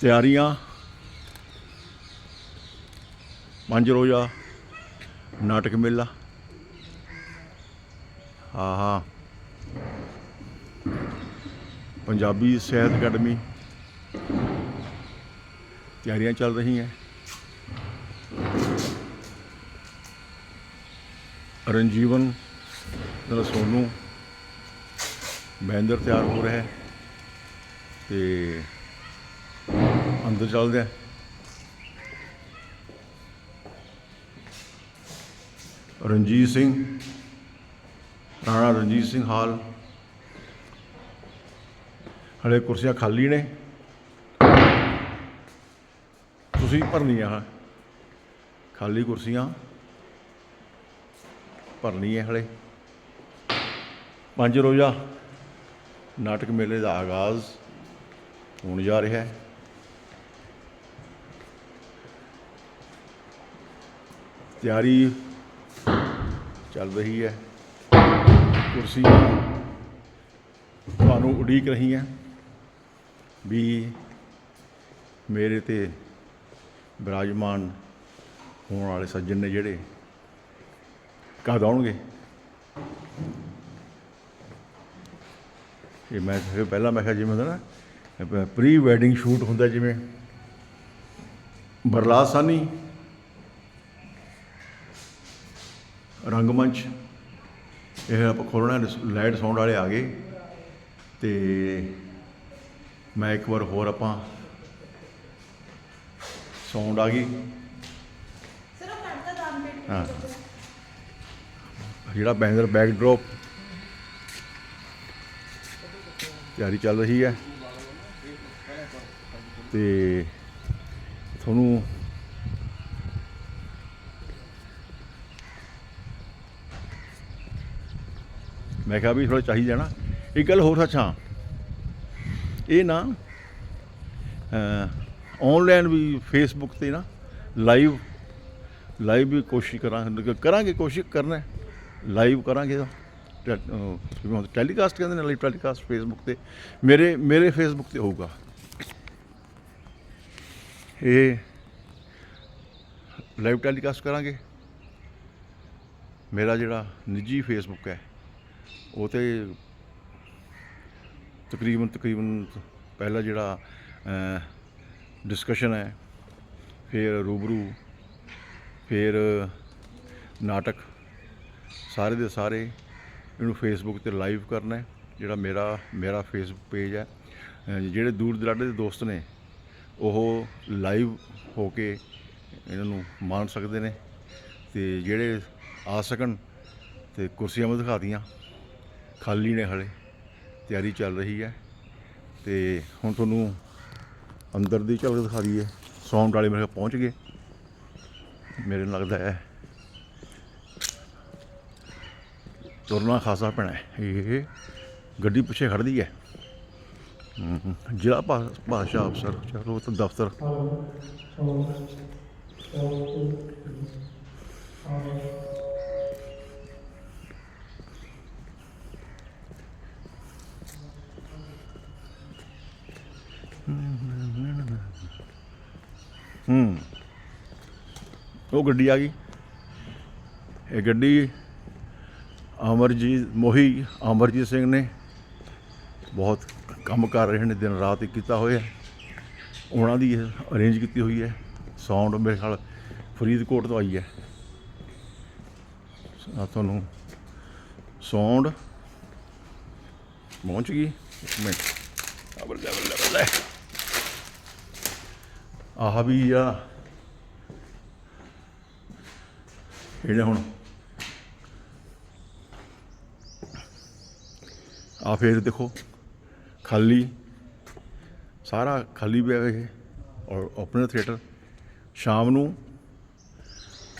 ਤਿਆਰੀਆਂ। ਪੰਜ ਰੋਜ਼ਾ, ਨਾਟਕ ਮੇਲਾ। ਆਹਾ ਪੰਜਾਬੀ ਸਾਹਿਤ ਅਕੈਡਮੀ। ਤਿਆਰੀਆਂ ਚੱਲ ਰਹੀਆਂ। ਰਣਜੀਵਨ ਦਾ ਸੋਨੂ। ਮਹਿੰਦਰ ਤਿਆਰ ਹੋ ਰਿਹਾ ਹੈ। ਤੇ ਅੰਦਰ ਚੱਲਦੇ ਆ। ਰਣਜੀਤ ਸਿੰਘ, ਰਾਣਾ ਰਣਜੀਤ ਸਿੰਘ ਹਾਲ। ਹਲੇ ਕੁਰਸੀਆਂ ਖਾਲੀ ਨੇ। ਤੁਸੀਂ ਭਰਨੀਆਂ ਹਾਂ ਖਾਲੀ ਕੁਰਸੀਆਂ। ਭਰਨੀ ਹੈ ਹਲੇ। ਪੰਜ ਰੋਜ਼ਾ। ਨਾਟਕ ਮੇਲੇ ਦਾ ਆਗਾਜ਼ ਹੋਣ ਜਾ ਰਿਹਾ ਹੈ। ਤਿਆਰੀ ਚੱਲ ਰਹੀ ਹੈ। ਕੁਰਸੀਆਂ ਤੁਹਾਨੂੰ ਉਡੀਕ ਰਹੀਆਂ ਵੀ ਮੇਰੇ ਤੇ ਬਿਰਾਜਮਾਨ ਹੋਣ ਵਾਲੇ ਸੱਜਣ ਨੇ ਜਿਹੜੇ ਕਦ ਆਉਣਗੇ। ਇਹ ਮੈਂ ਫਿਰ ਪਹਿਲਾਂ ਮੈਂ ਕਿਹਾ ਜਿਵੇਂ ਹੁੰਦਾ ਨਾ ਪ੍ਰੀ ਵੈਡਿੰਗ ਸ਼ੂਟ ਹੁੰਦਾ ਜਿਵੇਂ। ਬਰਲਾਸਾਨੀ ਸਾਨੀ ਰੰਗਮੰਚ ਇਹ ਆਪਾਂ ਖੋਲਣਾ ਲਾਈਟ ਸਾਊਂਡ ਵਾਲੇ ਆ ਗਏ ਤੇ ਮੈਂ ਇੱਕ ਵਾਰ ਹੋਰ ਆਪਾਂ ਸਾਊਂਡ ਆ ਗਈ। ਸਰ ਉਹ ਕੱਢ ਦਾ ਦਾਮ ਪੇਟ ਹਾਂ। ਜਿਹੜਾ ਬੈਨਰ ਬੈਕਡ੍ਰੌਪ ਤਿਆਰੀ ਚੱਲ ਰਹੀ ਹੈ। ਤੇ ਤੁਹਾਨੂੰ ਮੈਂ ਕਿਹਾ ਵੀ ਥੋੜਾ ਚਾਹੀਦਾ ਨਾ ਇੱਕ ਗੱਲ ਹੋਰ ਅੱਛਾ ਇਹ ਨਾ ਆਨਲਾਈਨ ਵੀ ਫੇਸਬੁੱਕ ਤੇ ਨਾ ਲਾਈਵ ਲਾਈਵ ਵੀ ਕੋਸ਼ਿਸ਼ ਕਰਾਂਗੇ ਕਰਾਂਗੇ, ਕੋਸ਼ਿਸ਼ ਕਰਨਾ ਲਾਈਵ ਕਰਾਂਗੇ ਟੈਲੀਕਾਸਟ ਕਹਿੰਦੇ ਨੇ ਲਾਈਵ ਟੈਲੀਕਾਸਟ ਫੇਸਬੁੱਕ ਤੇ। ਮੇਰੇ ਮੇਰੇ ਫੇਸਬੁੱਕ ਤੇ ਹੋਊਗਾ। ਇਹ ਲਾਈਵ ਟੈਲੀਕਾਸਟ ਕਰਾਂਗੇ। ਮੇਰਾ ਜਿਹੜਾ ਨਿੱਜੀ ਫੇਸਬੁੱਕ ਹੈ ਉਹ ਤੇ ਤਕਰੀਬਨ ਤਕਰੀਬਨ ਪਹਿਲਾ ਜਿਹੜਾ ਡਿਸਕਸ਼ਨ ਹੈ, ਫਿਰ ਰੂਬਰੂ, ਫਿਰ ਨਾਟਕ, ਸਾਰੇ ਦੇ ਸਾਰੇ ਇਹਨੂੰ ਫੇਸਬੁੱਕ ਤੇ ਲਾਈਵ ਕਰਨਾ ਹੈ, ਜਿਹੜਾ ਮੇਰਾ ਮੇਰਾ ਫੇਸਬੁੱਕ ਪੇਜ ਹੈ। ਜਿਹੜੇ ਦੂਰ ਦਰਾਡੇ ਦੇ ਦੋਸਤ ਨੇ, ਉਹ ਲਾਈਵ ਹੋ ਕੇ ਇਹਨਾਂ ਨੂੰ ਮਾਣ ਸਕਦੇ ਨੇ ਤੇ ਜਿਹੜੇ ਆ ਸਕਣ ਤੇ ਕੁਰਸੀਆਂ ਮੈਂ ਦਿਖਾਤੀਆਂ ਖਾਲੀ ਨੇ ਹਲੇ, ਤਿਆਰੀ ਚੱਲ ਰਹੀ ਹੈ ਤੇ ਹੁਣ ਤੁਹਾਨੂੰ ਅੰਦਰ ਦੀ ਝਲਕ ਦਿਖਾ ਦਈਏ। ਸਾਊਂਡ ਵਾਲੇ ਮੇਰੇ ਪਹੁੰਚ ਗਏ। ਮੇਰੇ ਨੂੰ ਲੱਗਦਾ ਹੈ। ਤੁਰਨਾ ਖਾਸਾ ਪੈਣਾ ਹੈ। ਇਹ ਗੱਡੀ ਪਿੱਛੇ ਖੜਦੀ ਹੈ। ਜ਼ਿਲ੍ਹਾ ਭਾ- ਭਾਸ਼ਾ ਅਫਸਰ, ਚਲੋ ਤਾਂ ਦਫ਼ਤਰ। ਹੂੰ। ਉਹ ਗੱਡੀ ਆ ਗਈ। ਇਹ ਗੱਡੀ ਅਮਰਜੀਤ, ਮੋਹੀ, ਅਮਰਜੀਤ ਸਿੰਘ ਨੇ ਬਹੁਤ ਕੰਮ ਕਰ ਰਹੇ ਨੇ, ਦਿਨ ਰਾਤ ਹੀ ਕੀਤਾ ਹੋਇਆ। ਉਹਨਾਂ ਦੀ ਅਰੇਂਜ ਕੀਤੀ ਹੋਈ ਹੈ। ਸਾਊਂਡ ਮੇਰੇ ਖਿਆਲ ਫਰੀਦਕੋਟ ਤੋਂ ਆਈ ਹੈ। ਆ ਤੁਹਾਨੂੰ ਸਾਊਂਡ ਪਹੁੰਚ ਗਈ। ਇੱਕ ਮਿੰਟ। ਆ ਬੱਲੇ ਬੱਲੇ ਬੱਲੇ ਆਹ ਵੀ ਆ। ਇਹਨੇ ਹੁਣ। ਆ ਫੇਰ ਦੇਖੋ, ਖਾਲੀ। ਸਾਰਾ ਖਾਲੀ ਪਿਆ ਇਹ। ਔਰ ਓਪਨਰ ਥੀਏਟਰ ਸ਼ਾਮ ਨੂੰ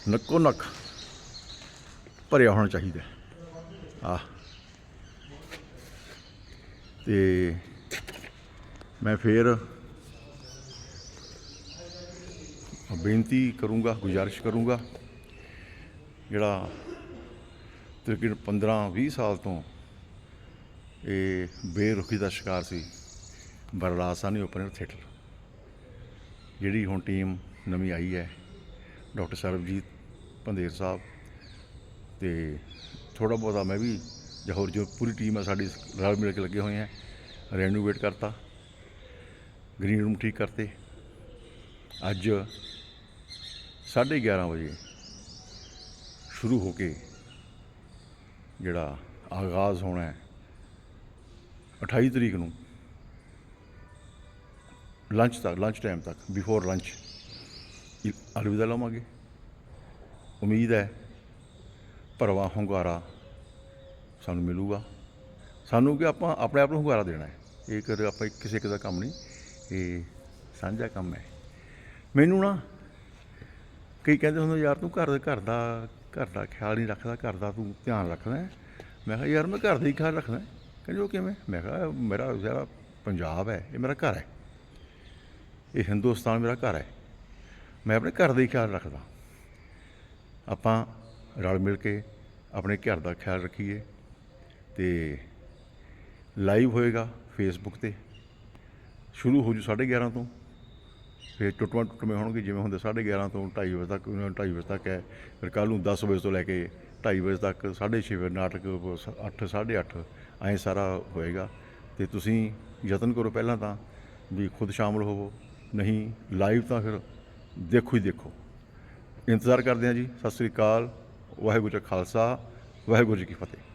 ਨੱਕੋ ਨੱਕ ਭਰਿਆ ਹੋਣਾ ਚਾਹੀਦਾ। ਆ ਤੇ ਮੈਂ ਫੇਰ ਬੇਨਤੀ ਕਰੂੰਗਾ, ਗੁਜ਼ਾਰਿਸ਼ ਕਰੂੰਗਾ, ਜਿਹੜਾ ਤਕਰੀਬਨ 15 20 ਸਾਲ ਤੋਂ ਇਹ ਬੇਰੁਖੀ ਦਾ ਸ਼ਿਕਾਰ ਸੀ ਬਰਲਾਸਾਨੀ ਓਪਨਰ ਥੀਏਟਰ। ਜਿਹੜੀ ਹੁਣ ਟੀਮ ਨਵੀਂ ਆਈ ਹੈ, ਡਾਕਟਰ ਸਰਬਜੀਤ ਪੰਦੇਰ ਸਾਹਿਬ ਤੇ ਥੋੜਾ ਬਹੁਤਾ ਮੈਂ ਵੀ ਜਾਂ ਹੋਰ ਜੋ ਪੂਰੀ ਟੀਮ ਹੈ, ਸਾਡੀ ਰਲ ਮਿਲ ਕੇ ਲੱਗੇ ਹੋਏ ਹੈ ਰੈਨੋਵੇਟ ਕਰਤਾ, ਗ੍ਰੀਨ ਰੂਮ ਠੀਕ ਕਰਤੇ। ਅੱਜ 11:30 ਵਜੇ ਸ਼ੁਰੂ ਹੋ ਕੇ ਜਿਹੜਾ ਆਗਾਜ਼ ਹੋਣਾ ਹੈ 28 ਤਰੀਕ ਨੂੰ ਲੰਚ ਤੱਕ ਲੰਚ ਟਾਈਮ ਤੱਕ ਬਿਫੋਰ ਲੰਚ ਅਲਵਿਦਾ ਲਵਾਂਗੇ। ਉਮੀਦ ਹੈ ਭਰਵਾਂ ਹੁੰਗਾਰਾ ਸਾਨੂੰ ਮਿਲੂਗਾ। ਸਾਨੂੰ ਕਿ ਆਪਾਂ ਆਪਣੇ ਆਪ ਨੂੰ ਹੁੰਗਾਰਾ ਦੇਣਾ ਹੈ। ਇਹ ਕਰ ਆਪਾਂ ਕਿਸੇ ਇੱਕ ਦਾ ਕੰਮ ਨਹੀਂ, ਇਹ ਸਾਂਝਾ ਕੰਮ ਹੈ। ਮੈਨੂੰ ਨਾ ਕਈ ਕਹਿੰਦੇ ਹੁੰਦੇ, ਯਾਰ ਤੂੰ ਘਰ ਘਰ ਦਾ ਘਰ ਦਾ ਖਿਆਲ ਨਹੀਂ ਰੱਖਦਾ, ਘਰ ਦਾ ਤੂੰ ਧਿਆਨ ਰੱਖਦਾ ਮੈਂ ਕਿਹਾ, ਯਾਰ ਮੈਂ ਘਰ ਦਾ ਹੀ ਖਿਆਲ ਰੱਖਦਾ ਕਹਿੰਦੇ, ਉਹ ਕਿਵੇਂ? ਮੈਂ ਕਿਹਾ, ਮੇਰਾ ਜਿਹੜਾ ਪੰਜਾਬ ਹੈ, ਇਹ ਮੇਰਾ ਘਰ ਹੈ। ਇਹ ਹਿੰਦੁਸਤਾਨ ਮੇਰਾ ਘਰ ਹੈ। ਮੈਂ ਆਪਣੇ ਘਰ ਦਾ ਹੀ ਖਿਆਲ ਰੱਖਦਾ। ਆਪਾਂ ਰਲ ਮਿਲ ਕੇ ਆਪਣੇ ਘਰ ਦਾ ਖਿਆਲ ਰੱਖੀਏ ਤੇ ਲਾਈਵ ਹੋਏਗਾ ਫੇਸਬੁੱਕ ਤੇ। ਸ਼ੁਰੂ ਹੋ ਜੂ 11:30 ਤੋਂ। ਫਿਰ ਟੁੱਟਵਾਂ ਟੁੱਟਵੇਂ ਹੋਣਗੇ, ਜਿਵੇਂ ਹੁੰਦੇ 11:30 ਤੋਂ 2:30 ਵਜੇ ਤੱਕ 2:30 ਵਜੇ ਤੱਕ ਹੈ। ਫਿਰ ਕੱਲ ਨੂੰ 10 ਵਜੇ ਤੋਂ ਲੈ ਕੇ 2:30 ਵਜੇ ਤੱਕ 6:30 ਵਜੇ ਨਾਟਕ 8 8:30 ਐਂ ਸਾਰਾ ਹੋਏਗਾ। ਤੇ ਤੁਸੀਂ ਯਤਨ ਕਰੋ ਪਹਿਲਾਂ ਤਾਂ ਵੀ ਖੁਦ ਸ਼ਾਮਲ ਹੋਵੋ, ਨਹੀਂ ਲਾਈਵ ਤਾਂ ਫਿਰ ਦੇਖੋ ਹੀ ਦੇਖੋ। ਇੰਤਜ਼ਾਰ ਕਰਦੇ ਹਾਂ ਜੀ। ਸਤਿ ਸ੍ਰੀ ਅਕਾਲ। ਵਾਹਿਗੁਰੂ ਜੀ ਖਾਲਸਾ, ਵਾਹਿਗੁਰੂ ਜੀ ਕੀ ਫਤਿਹ।